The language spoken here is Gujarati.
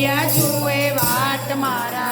જુએ વાત મારા